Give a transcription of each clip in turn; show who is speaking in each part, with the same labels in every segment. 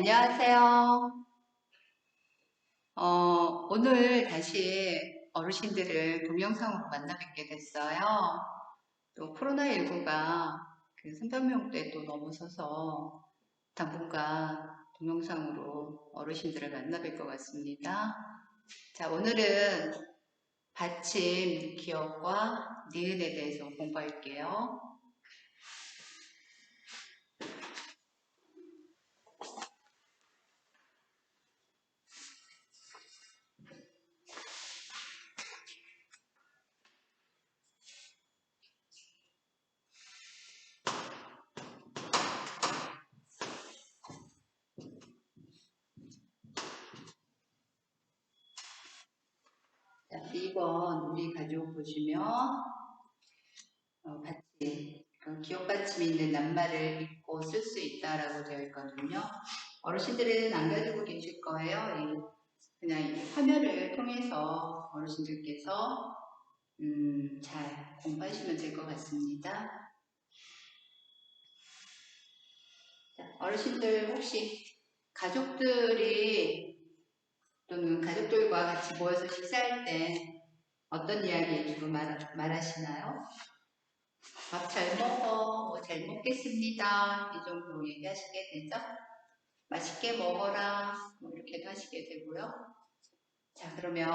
Speaker 1: 안녕하세요. 어, 오늘 다시 어르신들을 동영상으로 만나 뵙게 됐어요. 또 코로나19가 그 300명대 또 넘어서서 당분간 동영상으로 어르신들을 만나 뵐 것 같습니다. 자, 오늘은 받침 기억과 니은에 대해서 공부할게요. 자, 2번 우리 가족 보시면 어, 받침, 그 기억 받침이 있는 낱말을 믿고 쓸 수 있다라고 되어 있거든요. 어르신들은 안 가지고 계실 거예요. 이- 그냥 이 화면을 통해서 어르신들께서 음, 잘 공부하시면 될 것 같습니다. 자, 어르신들 혹시 가족들이 또는 가족들과 같이 모여서 식사할 때 어떤 이야기 주로 말, 말하시나요? 밥 잘 먹어, 뭐 잘 먹겠습니다. 이 정도 얘기하시게 되죠? 맛있게 먹어라, 뭐 이렇게도 하시게 되고요. 자, 그러면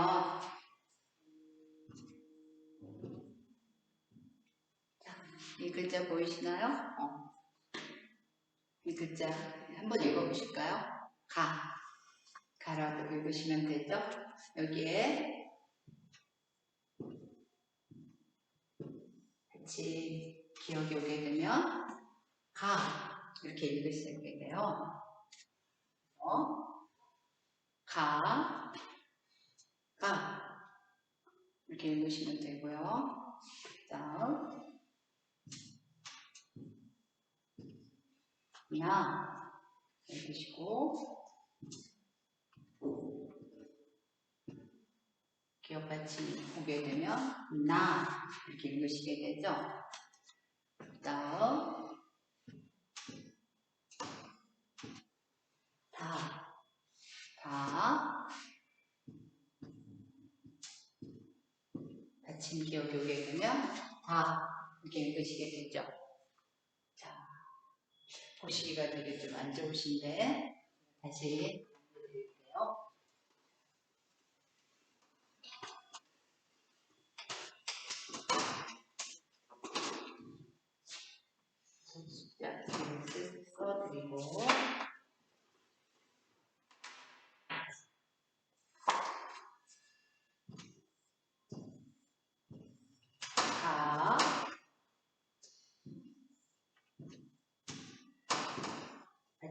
Speaker 1: 자, 이 글자 보이시나요? 어. 이 글자 한번 읽어보실까요? 가. 가라고 읽으시면 되죠? 여기에 같이 기억이 오게 되면 가 이렇게 읽으시게 돼요. 어? 가, 가 이렇게 읽으시면 되고요. 자, 나 읽으시고 기억같이 보게 되면 나 이렇게 읽으시게 되죠. 다음 다, 다 받침 기억이 오게 되면 다 이렇게 읽으시게 되죠. 자, 보시기가 되게 좀 안 좋으신데 다시 드릴게요. 숫자 이렇게 써드리고 가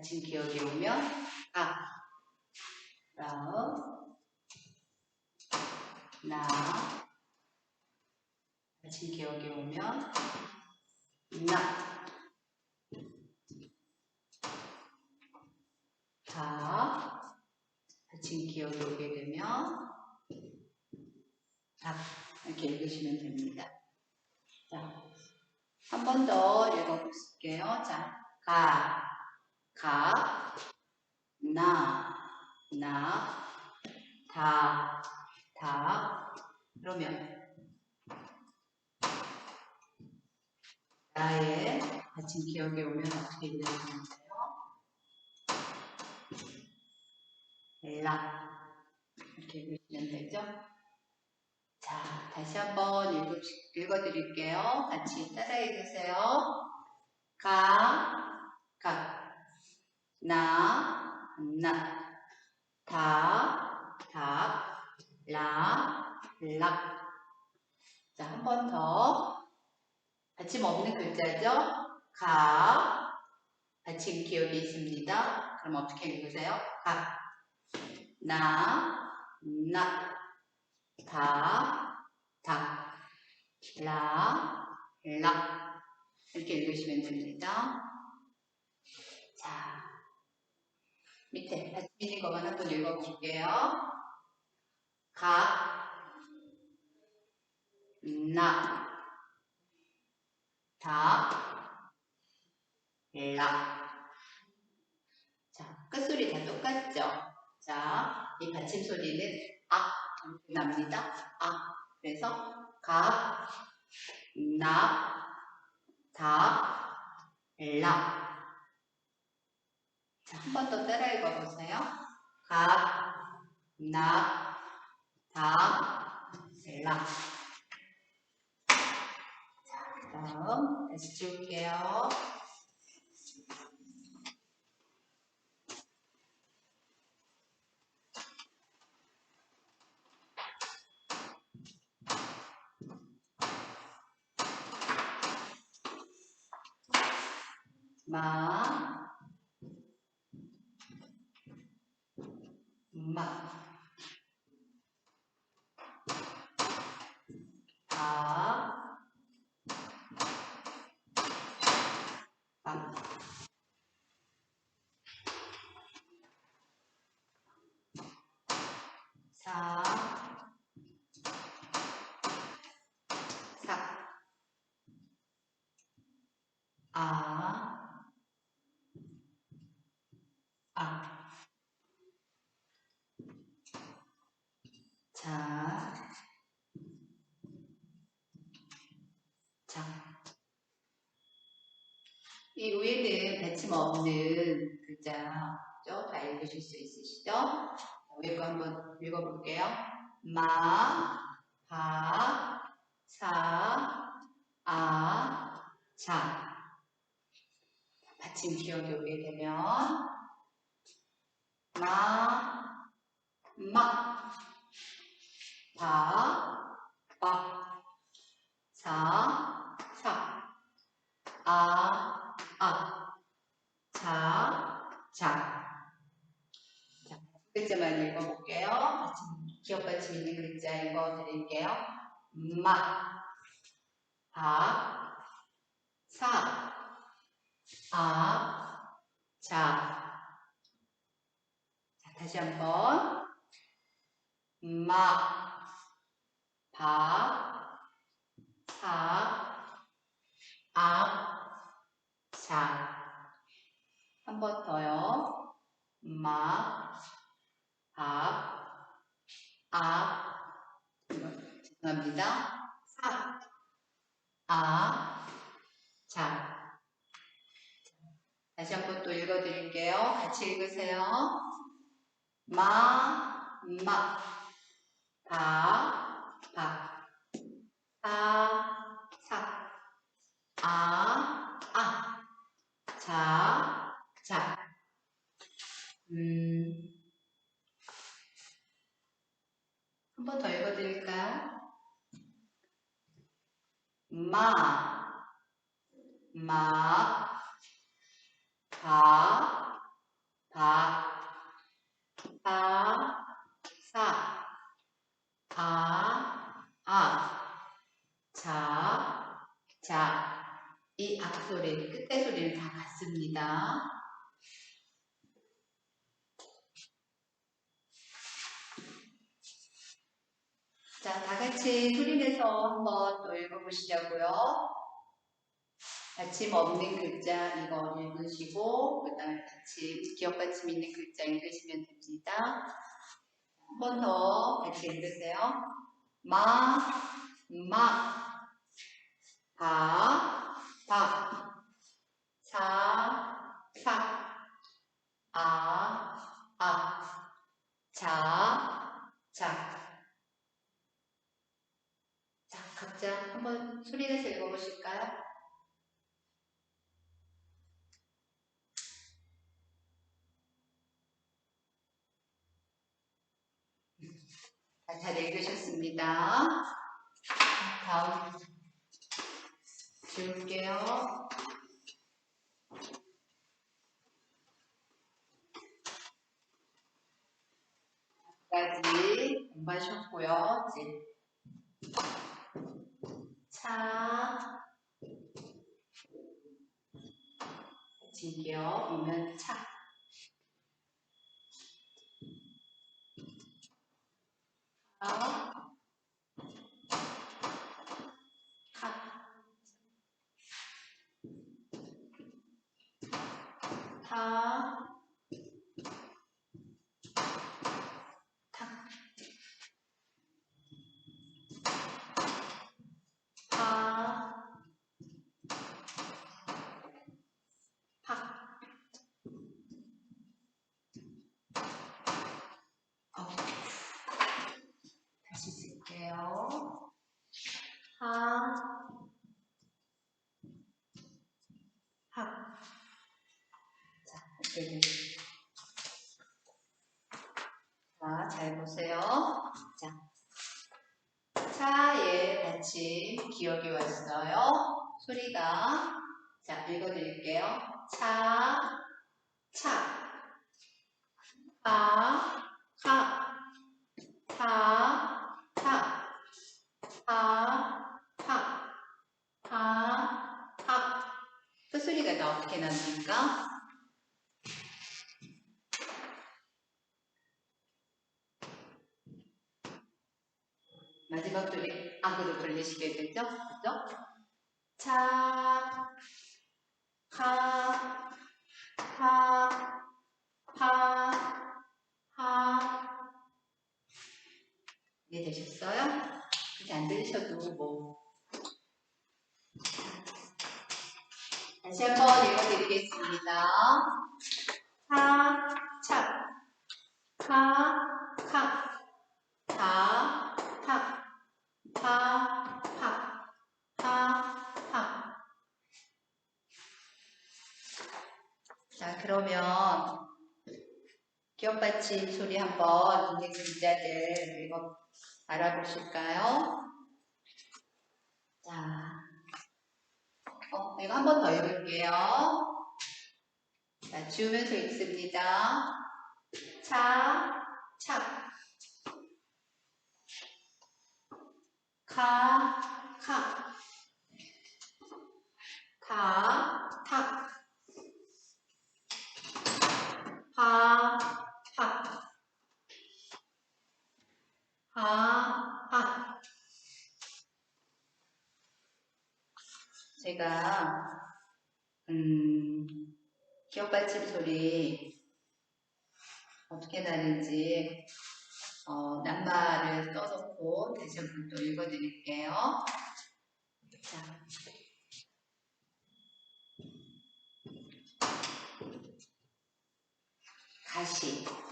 Speaker 1: 아침 기억이 오면 가 다음. 나. 아침 기억이 오면 나. 다, 아침 기억이 오게 되면 닭 이렇게 읽으시면 됩니다. 자, 한 번 더 읽어볼게요. 자, 가, 가, 나, 나, 다, 다. 그러면 나의 아침 기억에 오면 어떻게 읽으시면 돼요? 라 이렇게 읽으시면 되죠? 자, 다시 한번 읽어, 읽어드릴게요. 같이 따라 읽으세요. 가, 가, 나, 나, 다, 다, 라, 락. 자, 한 번 더. 받침 없는 글자죠? 가, 받침 기억이 있습니다. 그럼 어떻게 읽으세요? 가, 나, 나, 다, 다, 라, 락 이렇게 읽으시면 됩니다. 자, 밑에 받침 있는 것만 한번 읽어볼게요. 가, 나, 다, 라. 자, 끝소리 다 똑같죠? 자, 이 받침 소리는 아 납니다. 아 그래서 가, 나, 다, 라. 자, 한번 더 따라 읽어보세요. 가, 나, 다, 라. 자, 그 다음 다시 지울게요. 마, 마, 바, 바, 사, 사, 아, 아. 자, 자. 이 위에는 받침 없는 글자죠? 다 읽으실 수 있으시죠? 자, 위에 거 한번 읽어볼게요. 마, 바, 사, 아, 자. 받침 기억이 오게 되면 마, 마, 바, 바, 사, 사, 아, 아, 자, 자. 자, 글자만 읽어볼게요. 받침, 기억 받침 있는 글자 읽어드릴게요. 마, 바, 사, 아, 자. 자, 다시 한번. 마, 바, 사, 아, 자. 한 번 더요. 마, 바, 아, 이거 죄송합니다. 사, 아, 자. 다시 한 번 또 읽어드릴게요. 같이 읽으세요. 마, 마, 바, 바, 사, 사, 아, 아, 자, 자. 음, 한 번 더 읽어드릴까요? 마, 마, 바, 바, 사, 사, 아, 아, 자, 자. 이 앞소리, 끝에 소리는 다 같습니다. 자, 다 같이 소리내서 한번 또 읽어보시자고요. 받침 없는 글자 이거 읽으시고 그 다음에 받침, 기억 받침 있는 글자 읽으시면 됩니다. 한 번 더 같이 읽으세요. 마, 마, 바, 바, 사, 사, 아, 아, 자, 자. 자, 각자 한번 소리 내서 읽어보실까요? 자, 잘 읽으셨습니다. 다음 지울게요. 까지 공부하셨고요. 이제 차 지겨 오면 차 아, 하, 타, 네. 자, 잘 보세요. 자, 차에 받침 기억이 왔어요. 소리가. 자, 읽어드릴게요. 되죠? 그죠? 차, 카, 파, 파, 하. 이해되셨어요? 그렇게 안 들리셔도 뭐. 다시 한번 읽어드리겠습니다. 차, 차, 카, 카, 파, 파, 파, 파, 파, 파. 자, 그러면 기억받침 소리 한번 인덱스 글자들 읽어 알아보실까요? 자, 어, 이거 한 번 더 읽을게요. 자, 지우면서 읽습니다. 차, 차. 카, 카. 타, 타. 하, 하. 하, 하. 제가, 음, 기억받침 소리 어떻게 나는지, 어, 낱말을 써놓고 다시 한번 또 읽어드릴게요. 자. 가시.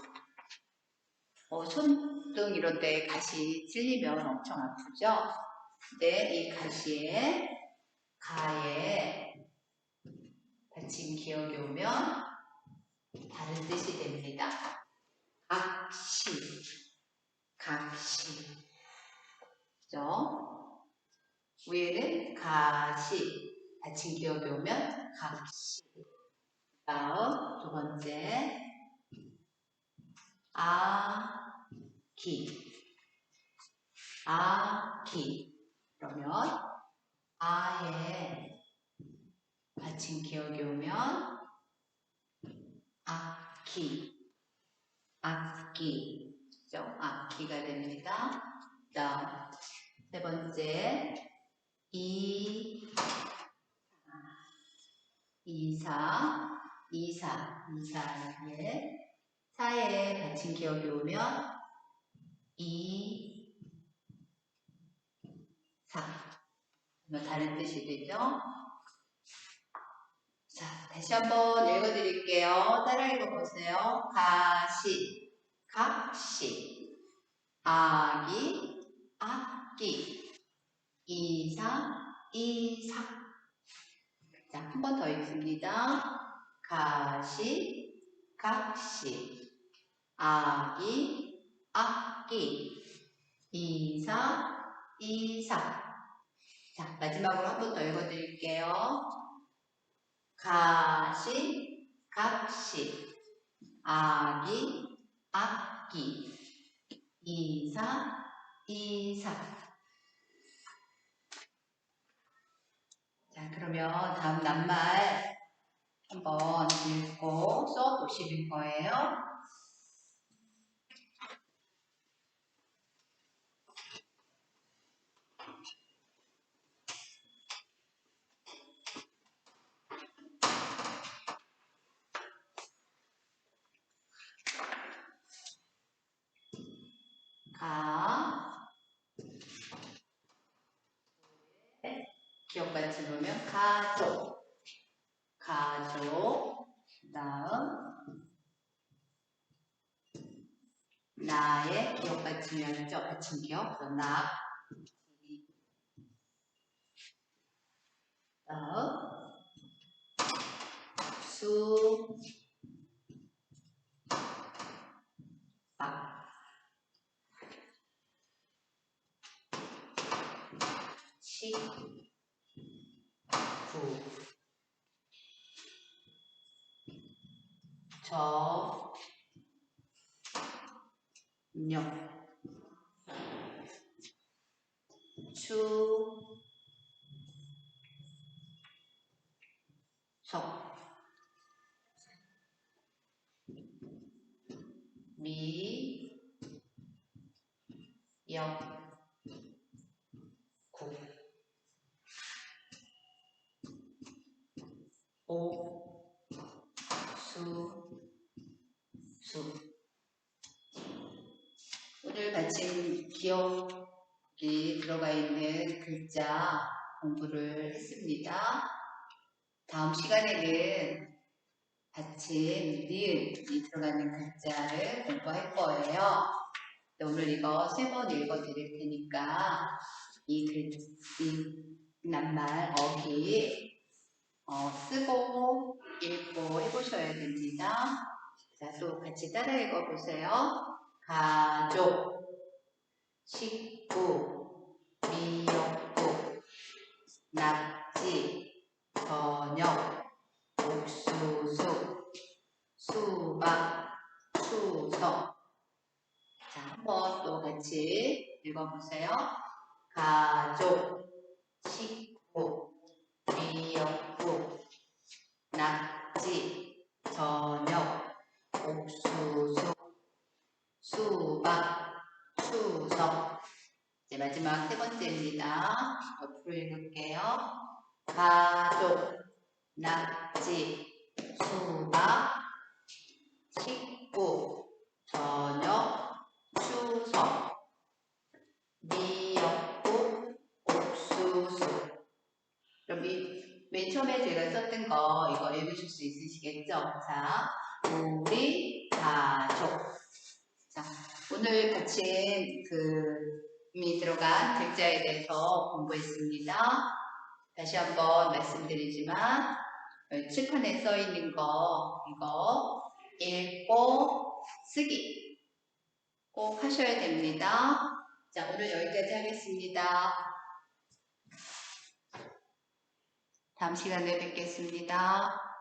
Speaker 1: 어, 손등 이런 데 가시 찔리면 엄청 아프죠? 근데 이 가시에, 가에 받침 기억이 오면 다른 뜻이 됩니다. 각시, 각시. 그죠? 위에는 가시, 받침 기억이 오면 각시. 다음 두 번째 아 기. 아기. 그러면 아에 받침 기억이 오면 악기. 악기. 그죠? 악기가 됩니다. 다음 세 번째. 이 이사. 이사. 이사에 사에 받침 기억이 오면 이, 사. 뭐 다른 뜻이 되죠? 자, 다시 한번 읽어드릴게요. 따라 읽어보세요. 가시, 각시, 아기, 악기, 이사, 이사. 자, 한 번 더 읽습니다. 가시, 각시, 아기, 악기, 이사, 이사. 자, 마지막으로 한 번 더 읽어드릴게요. 가시, 각시, 아기, 악기, 이사, 이사. 자, 그러면 다음 낱말 한번 읽고 써 보시는 거예요. 가족. 가족. 다음 나의 기억 받침이었죠. 받침 기억. 나. 다음 수. 아. 박. 식 9. 저, 역, 추, 석, 미, 역, 시간에는 받침 니은이 들어가는 글자를 공부할 거예요. 네, 오늘 이거 세 번 읽어 드릴 테니까 이 글, 이 낱말 어기 어, 쓰고 읽고 해보셔야 됩니다. 자, 또 같이 따라 읽어보세요. 가족, 식구, 미역국, 낙지, 저녁, 옥수수, 수박, 추석. 자, 한번 또 같이 읽어보세요. 가족, 식구, 미역국, 낙지, 저녁, 옥수수, 수박, 추석. 이제 마지막 세 번째입니다. 옆으로 읽을게요. 가족, 낙지, 수박, 식구, 저녁, 추석, 미역국, 옥수수. 그럼 이, 맨 처음에 제가 썼던 거 이거 읽으실 수 있으시겠죠? 자, 우리 가족. 자, 오늘 같이 그이 들어간 글자에 대해서 공부했습니다. 다시 한번 말씀드리지만 어, 칠판에 써 있는 거 이거 읽고 쓰기 꼭 하셔야 됩니다. 자, 오늘 여기까지 하겠습니다. 다음 시간에 뵙겠습니다.